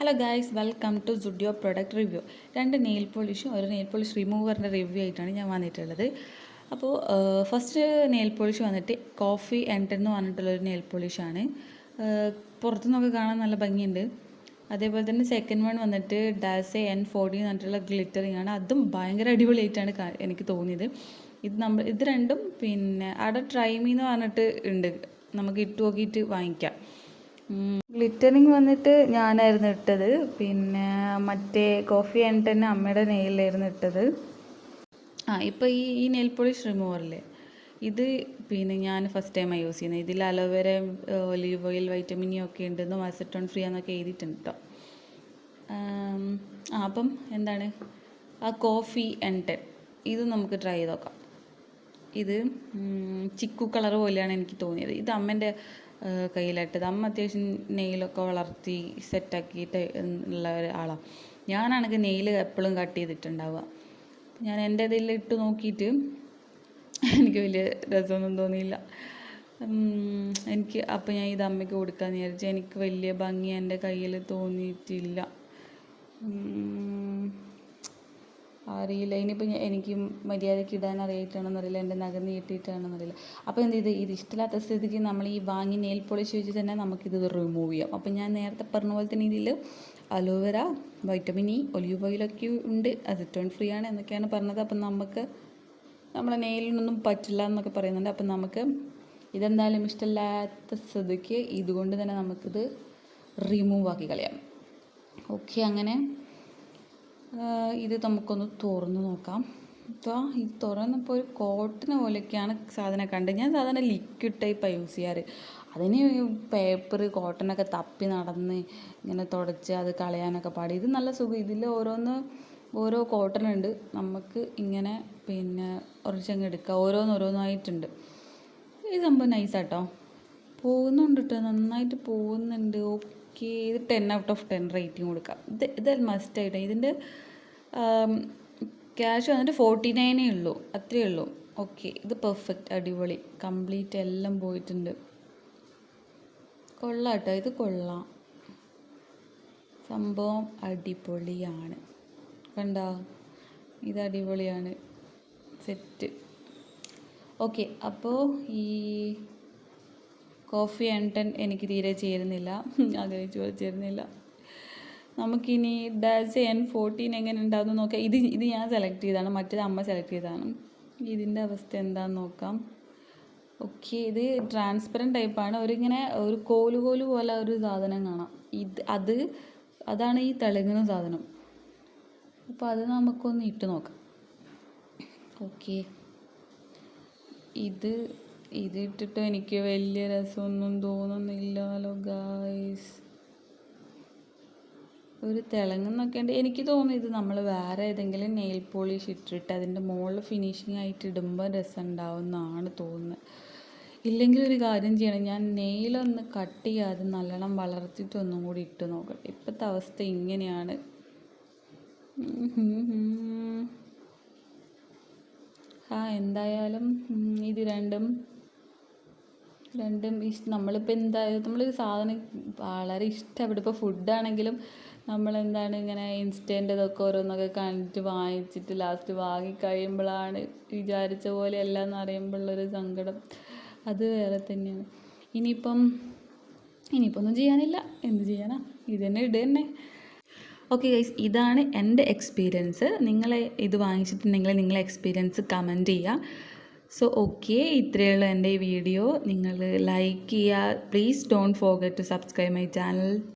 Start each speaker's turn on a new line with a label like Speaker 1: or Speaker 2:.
Speaker 1: Hello guys welcome to Zudio product review രണ്ട് nail പോളിഷും ഒരു നെയിൽ പോളിഷ് റിമൂവറിന്റെ റിവ്യൂ ആയിട്ടാണ് ഞാൻ വന്നിട്ടുള്ളത്. അപ്പോൾ ഫസ്റ്റ് നെയിൽ പോളിഷ് വന്നിട്ട് കോഫി എൻഡ് എന്ന് പറഞ്ഞിട്ടുള്ളൊരു നെയിൽ പോളിഷാണ് പുറത്തുനിന്നൊക്കെ കാണാൻ നല്ല ഭംഗിയുണ്ട്. അതേപോലെ തന്നെ സെക്കൻഡ് വൺ വന്നിട്ട് ഡാസെ എൻ ഫോർട്ടി എന്ന് പറഞ്ഞിട്ടുള്ള ഗ്ലിറ്ററിങ് ആണ്. അതും ഭയങ്കര അടിപൊളിയായിട്ടാണ് എനിക്ക് തോന്നിയത്. ഇത് നമ്മൾ ഇത് രണ്ടും പിന്നെ അവിടെ ട്രൈമി എന്ന് പറഞ്ഞിട്ട് ഉണ്ട്. നമുക്ക് ഇട്ട് നോക്കിയിട്ട് വാങ്ങിക്കാം. ഗ്ലിറ്ററിങ് വന്നിട്ട് ഞാനായിരുന്നു ഇട്ടത്. പിന്നെ മറ്റേ കോഫി ആൻഡ് തന്നെ അമ്മയുടെ നെയിലായിരുന്നു ഇട്ടത്. ആ ഇപ്പോൾ ഈ ഈ നെയിൽ പോളിഷ് റിമൂവറില്ലേ ഇത് പിന്നെ ഞാൻ ഫസ്റ്റ് ടൈമാണ് യൂസ് ചെയ്യുന്നത് ഇതിൽ അലോവേര ഒലീവ് ഓയിൽ വൈറ്റമിനും ഒക്കെ ഉണ്ടെന്നും അസറ്റോൺ ഫ്രീ എന്നൊക്കെ എഴുതിയിട്ടുണ്ട് കേട്ടോ ആ അപ്പം എന്താണ്? ആ കോഫി ആൻഡ് ടെൻ ഇത് നമുക്ക് ട്രൈ ചെയ്ത് നോക്കാം. ഇത് ചിക്കു കളർ പോലെയാണ് എനിക്ക് തോന്നിയത്. ഇത് അമ്മേന്റെ കയ്യിലിട്ടത് അമ്മ അത്യാവശ്യം നെയിലൊക്കെ വളർത്തി സെറ്റാക്കിയിട്ട് ഉള്ള ഒരാളാണ് ഞാനാണെങ്കിൽ നെയിൽ എപ്പോഴും കട്ട് ചെയ്തിട്ടുണ്ടാവുക. ഞാൻ എന്റെ ഇതിൽ ഇട്ട് നോക്കിയിട്ട് എനിക്ക് വലിയ രസമൊന്നും തോന്നിയില്ല. എനിക്ക് അപ്പോൾ ഞാൻ ഇത് അമ്മയ്ക്ക് കൊടുക്കാമെന്ന് വിചാരിച്ചു എനിക്ക് വലിയ ഭംഗി എന്റെ കയ്യിൽ തോന്നിയിട്ടില്ല. അറിയില്ല. ഇനിയിപ്പോൾ എനിക്ക് മര്യാദയ്ക്ക് ഇടാൻ അറിയായിട്ടാണെന്ന് അറിയില്ല എന്റെ നഖം നീട്ടിയിട്ടാണെന്ന് അറിയില്ല അപ്പോൾ എന്ത് ചെയ്ത്? ഇത് ഇഷ്ടമില്ലാത്ത സ്ഥിതിക്ക് നമ്മൾ ഈ വാങ്ങി നെയിൽ പോളിഷ് വെച്ച് തന്നെ നമുക്കിത് റിമൂവ് ചെയ്യാം. അപ്പോൾ ഞാൻ നേരത്തെ പറഞ്ഞ പോലെ തന്നെ ഇതിൽ അലോവേര വൈറ്റമിൻ ഇ ഒലിവ് ഓയിലൊക്കെ ഉണ്ട്. അസിറ്റോൺ ഫ്രീ ആണ് എന്നൊക്കെയാണ് പറഞ്ഞത്. അപ്പം നമുക്ക് നമ്മളെ നെയിലിനൊന്നും പറ്റില്ല എന്നൊക്കെ പറയുന്നുണ്ട്. അപ്പം നമുക്ക് ഇതെന്തായാലും ഇഷ്ടമില്ലാത്ത സ്ഥിതിക്ക് ഇതുകൊണ്ട് തന്നെ നമുക്കിത് റിമൂവ് ആക്കി കളയാം. ഓക്കെ അങ്ങനെ ഇത് നമുക്കൊന്ന് തുറന്ന് നോക്കാം. ഇപ്പോൾ ഇത് തുറന്നപ്പോൾ ഒരു കോട്ടൺ പോലെയൊക്കെയാണ് സാധനം കണ്ടത്. ഞാൻ സാധാരണ ലിക്വിഡ് ടൈപ്പാണ് യൂസ് ചെയ്യാറ്. അതിന് പേപ്പർ കോട്ടണൊക്കെ തപ്പി നടന്ന് ഇങ്ങനെ തുടച്ച് അത് കളയാനൊക്കെ പാടി ഇത് നല്ല സുഖം. ഇതിൽ ഓരോന്ന് ഓരോ കോട്ടൺ ഉണ്ട്. നമുക്ക് ഇങ്ങനെ പിന്നെ ഒറിച്ചങ്ങ് എടുക്കുക ഓരോന്ന് ഓരോന്നായിട്ടുണ്ട്. ഈ സംഭവം നൈസാട്ടോ പോകുന്നുണ്ട് കേട്ടോ നന്നായിട്ട് പോകുന്നുണ്ട്. ഓക്കെ ഇത് ten out of ten rating കൊടുക്കാം. ഇത് ഇത് മസ്റ്റ് ആയിട്ട്. ഇതിന്റെ ക്യാഷ് വന്നിട്ട് ഫോർട്ടി നയനേ ഉള്ളൂ. അത്രയേ ഉള്ളൂ. ഓക്കെ ഇത് പെർഫെക്റ്റ് അടിപൊളി. കംപ്ലീറ്റ് എല്ലാം പോയിട്ടുണ്ട്. കൊള്ളാം കേട്ടോ ഇത് കൊള്ളാം. സംഭവം അടിപൊളിയാണ്. കണ്ട? ഇത് അടിപൊളിയാണ്. സെറ്റ് ഓക്കെ അപ്പോൾ ഈ കോഫി ആൻഡ് എനിക്ക് തീരെ ചേരുന്നില്ല. ആഗ്രഹിച്ചു ചേരുന്നില്ല നമുക്കിനി ഡാസ് എൻ ഫോർട്ടീൻ എങ്ങനെ ഉണ്ടാകുന്നു നോക്കാം. ഇത് ഇത് ഞാൻ സെലക്ട് ചെയ്തതാണ്. മറ്റേത് അമ്മ സെലക്ട് ചെയ്തതാണ്. ഇതിന്റെ അവസ്ഥ എന്താണെന്ന് നോക്കാം. ഓക്കെ ഇത് ട്രാൻസ്പെറന്റ് ടൈപ്പാണ് ഒരിങ്ങനെ ഒരു കോൽ കോൽ പോലെ ഒരു സാധനം കാണാം. ഇത് അത് അതാണ് ഈ തിളങ്ങുന്ന സാധനം. അപ്പോൾ അത് നമുക്കൊന്ന് ഇട്ട് നോക്കാം. ഓക്കെ ഇത് ഇത് ഇട്ടിട്ട് എനിക്ക് വലിയ രസമൊന്നും തോന്നുന്നില്ലല്ലോ ഗായ്സ് ഒരു തിളങ്ങുന്നൊക്കെ ഉണ്ട്. എനിക്ക് തോന്നുന്നു ഇത് നമ്മൾ വേറെ ഏതെങ്കിലും നെയിൽ പോളിഷ് ഇട്ടിട്ട് അതിന്റെ മുകളിൽ ഫിനിഷിംഗ് ആയിട്ട് ഇടുമ്പോൾ രസം ഉണ്ടാവും എന്നാണ് തോന്നുന്നത് ഇല്ലെങ്കിൽ ഒരു കാര്യം ചെയ്യണം. ഞാൻ നെയിലൊന്ന് കട്ട് ചെയ്യാതെ നല്ലോണം വളർത്തിയിട്ട് ഒന്നും കൂടി ഇട്ട് നോക്കട്ടെ ഇപ്പോഴത്തെ അവസ്ഥ ഇങ്ങനെയാണ്. ആ എന്തായാലും ഇത് രണ്ടും രണ്ടും ഇഷ് നമ്മളിപ്പോൾ എന്തായാലും നമ്മൾ സാധനം വളരെ ഇഷ്ടം. ഇഷ്ടപ്പെട്ടു ഇപ്പോൾ ഫുഡാണെങ്കിലും നമ്മളെന്താണ് ഇങ്ങനെ ഇൻസ്റ്റന്റ് ഇതൊക്കെ ഓരോന്നൊക്കെ കണ്ടിട്ട് വാങ്ങിച്ചിട്ട് ലാസ്റ്റ് വാങ്ങി കഴിയുമ്പോഴാണ് വിചാരിച്ച പോലെ അല്ല എന്ന് അറിയുമ്പോഴുള്ളൊരു സങ്കടം. അത് വേറെ തന്നെയാണ്. ഇനിയിപ്പം ഇനിയിപ്പോൾ ഒന്നും ചെയ്യാനില്ല. എന്ത് ചെയ്യാനാ? ഇത് തന്നെ ഇട് തന്നെ. ഓക്കെ ഗൈസ് ഇതാണ് എന്റെ എക്സ്പീരിയൻസ് നിങ്ങളെ ഇത് വാങ്ങിച്ചിട്ടുണ്ടെങ്കിൽ നിങ്ങളെ എക്സ്പീരിയൻസ് കമന്റ് ചെയ്യുക സോ ഓക്കെ ഇത്രയുള്ള എന്റെ ഈ വീഡിയോ നിങ്ങൾ ലൈക്ക് ചെയ്യുക. Please don't forget to subscribe my channel